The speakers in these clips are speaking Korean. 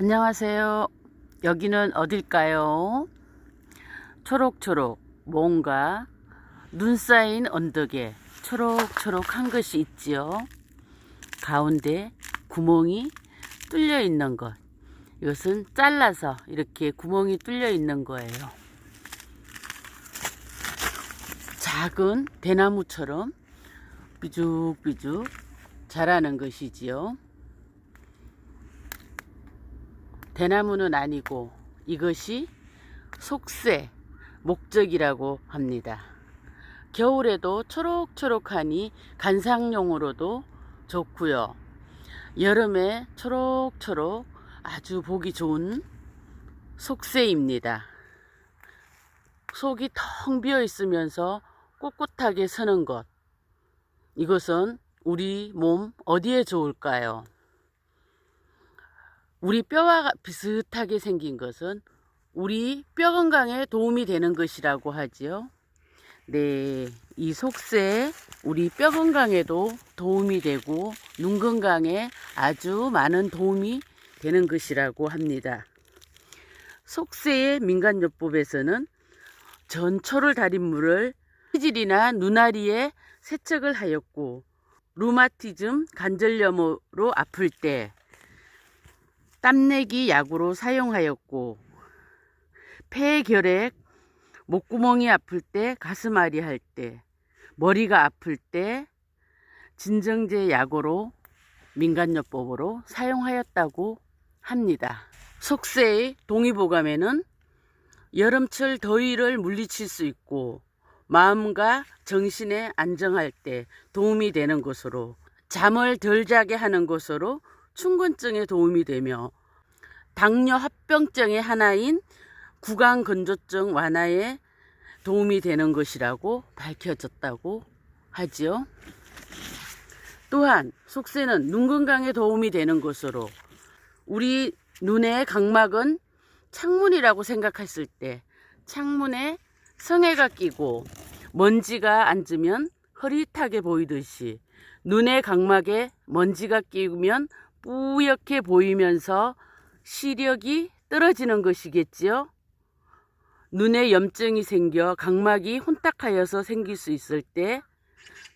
안녕하세요. 여기는 어딜까요? 초록초록 뭔가 눈 쌓인 언덕에 초록초록한 것이 있지요. 가운데 구멍이 뚫려 있는 것. 이것은 잘라서 이렇게 구멍이 뚫려 있는 거예요. 작은 대나무처럼 삐죽삐죽 자라는 것이지요. 대나무는 아니고 이것이 속새 목적이라고 합니다. 겨울에도 초록초록하니 간상용으로도 좋고요. 여름에 초록초록 아주 보기 좋은 속새입니다. 속이 텅 비어 있으면서 꼿꼿하게 서는 것. 이것은 우리 몸 어디에 좋을까요? 우리 뼈와 비슷하게 생긴 것은 우리 뼈 건강에 도움이 되는 것이라고 하지요. 네, 이 속새 우리 뼈 건강에도 도움이 되고 눈 건강에 아주 많은 도움이 되는 것이라고 합니다. 속새의 민간요법에서는 전초를 달인 물을 피질이나 눈아리에 세척을 하였고 루마티즘 관절염으로 아플 때 땀내기 약으로 사용하였고 폐결핵 목구멍이 아플 때 가슴앓이 할 때 머리가 아플 때 진정제 약으로 민간요법으로 사용하였다고 합니다. 속세의 동의보감에는 여름철 더위를 물리칠 수 있고 마음과 정신에 안정할 때 도움이 되는 것으로 잠을 덜 자게 하는 것으로 충곤증에 도움이 되며 당뇨 합병증의 하나인 구강건조증 완화에 도움이 되는 것이라고 밝혀졌다고 하지요. 또한 속세는 눈 건강에 도움이 되는 것으로 우리 눈의 각막은 창문이라고 생각했을 때 창문에 성에가 끼고 먼지가 앉으면 흐릿하게 보이듯이 눈의 각막에 먼지가 끼면 뿌옇게 보이면서 시력이 떨어지는 것이겠지요. 눈에 염증이 생겨 각막이 혼탁하여서 생길 수 있을 때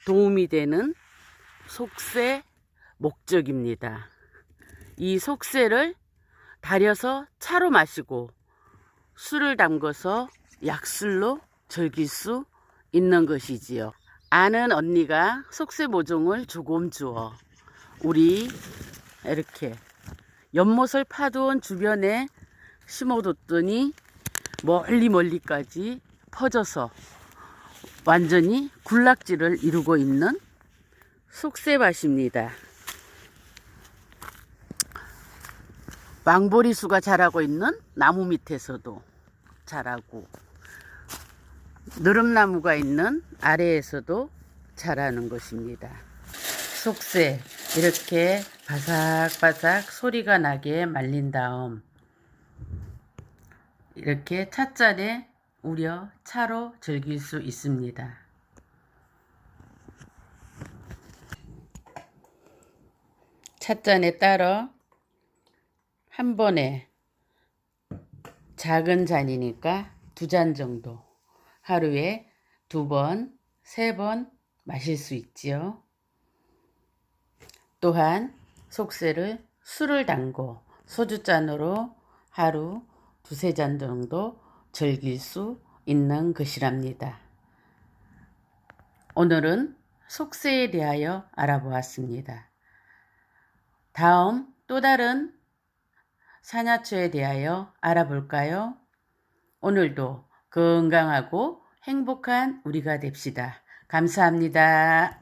도움이 되는 속세 목적입니다. 이 속세를 달여서 차로 마시고 술을 담궈서 약술로 즐길 수 있는 것이지요. 아는 언니가 속세 모종을 조금 주어 우리 이렇게 연못을 파두온 주변에 심어뒀더니 멀리 멀리까지 퍼져서 완전히 군락지를 이루고 있는 속세밭입니다. 왕보리수가 자라고 있는 나무 밑에서도 자라고 느릅나무가 있는 아래에서도 자라는 것입니다. 속세 이렇게 바삭바삭 소리가 나게 말린 다음 이렇게 찻잔에 우려 차로 즐길 수 있습니다. 찻잔에 따라 한 번에 작은 잔이니까 두 잔 정도 하루에 두 번, 세 번 마실 수 있지요. 또한 속세를 술을 담고 소주잔으로 하루 두세 잔 정도 즐길 수 있는 것이랍니다. 오늘은 속세에 대하여 알아보았습니다. 다음 또 다른 산야초에 대하여 알아볼까요? 오늘도 건강하고 행복한 우리가 됩시다. 감사합니다.